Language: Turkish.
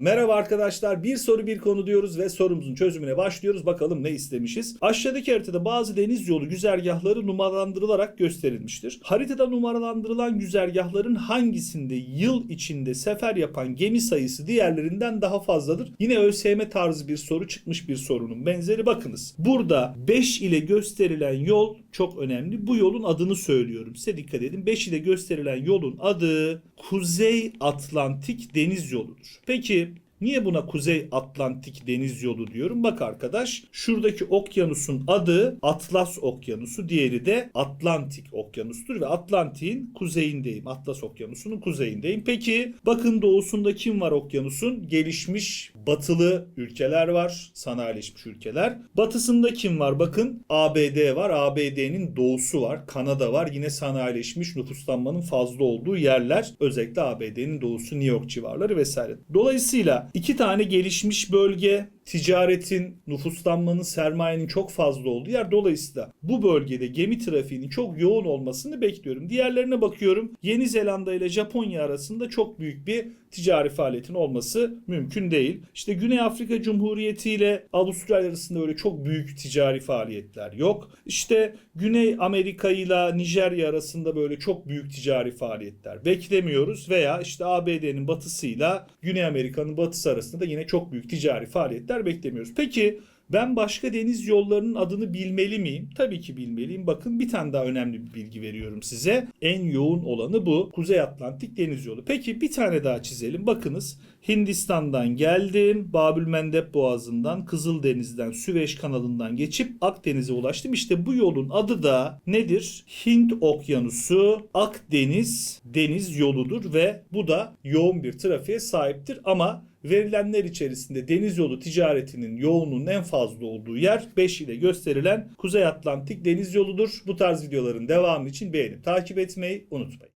Merhaba arkadaşlar. Bir soru bir konu diyoruz ve sorumuzun çözümüne başlıyoruz. Bakalım ne istemişiz. Aşağıdaki haritada bazı deniz yolu güzergahları numaralandırılarak gösterilmiştir. Haritada numaralandırılan güzergahların hangisinde yıl içinde sefer yapan gemi sayısı diğerlerinden daha fazladır? Yine ÖSYM tarzı bir soru çıkmış bir sorunun benzeri. Bakınız. Burada 5 ile gösterilen yol çok önemli. Bu yolun adını söylüyorum. Size dikkat edin. 5 ile gösterilen yolun adı Kuzey Atlantik Deniz Yolu'dur. Peki Niye buna Kuzey Atlantik Deniz Yolu diyorum? Bak arkadaş şuradaki okyanusun adı Atlas Okyanusu, diğeri de Atlantik Okyanus'tur ve Atlantik'in kuzeyindeyim. Atlas Okyanusu'nun kuzeyindeyim. Peki bakın doğusunda kim var okyanusun? Gelişmiş batılı ülkeler var, sanayileşmiş ülkeler. Batısında kim var? Bakın ABD var. ABD'nin doğusu var. Kanada var. Yine sanayileşmiş nüfuslanmanın fazla olduğu yerler. Özellikle ABD'nin doğusu New York civarları vesaire. Dolayısıyla iki tane gelişmiş bölge ticaretin, nüfuslanmanın, sermayenin çok fazla olduğu yer. Dolayısıyla bu bölgede gemi trafiğinin çok yoğun olmasını bekliyorum. Diğerlerine bakıyorum. Yeni Zelanda ile Japonya arasında çok büyük bir ticari faaliyetin olması mümkün değil. İşte Güney Afrika Cumhuriyeti ile Avustralya arasında öyle çok büyük ticari faaliyetler yok. İşte Güney Amerika ile Nijerya arasında böyle çok büyük ticari faaliyetler beklemiyoruz veya işte ABD'nin batısıyla Güney Amerika'nın batısı arasında da yine çok büyük ticari faaliyetler beklemiyoruz. Peki ben başka deniz yollarının adını bilmeli miyim? Tabii ki bilmeliyim. Bakın bir tane daha önemli bir bilgi veriyorum size. En yoğun olanı bu. Kuzey Atlantik Deniz Yolu. Peki bir tane daha çizelim. Bakınız Hindistan'dan geldim. Babülmendep Boğazı'ndan, Kızıldeniz'den, Süveyş kanalından geçip Akdeniz'e ulaştım. İşte bu yolun adı da nedir? Hint Okyanusu Akdeniz Deniz Yoludur ve bu da yoğun bir trafiğe sahiptir ama verilenler içerisinde deniz yolu ticaretinin yoğunluğunun en fazla olduğu yer 5 ile gösterilen Kuzey Atlantik Deniz Yolu'dur. Bu tarz videoların devamı için beğenip takip etmeyi unutmayın.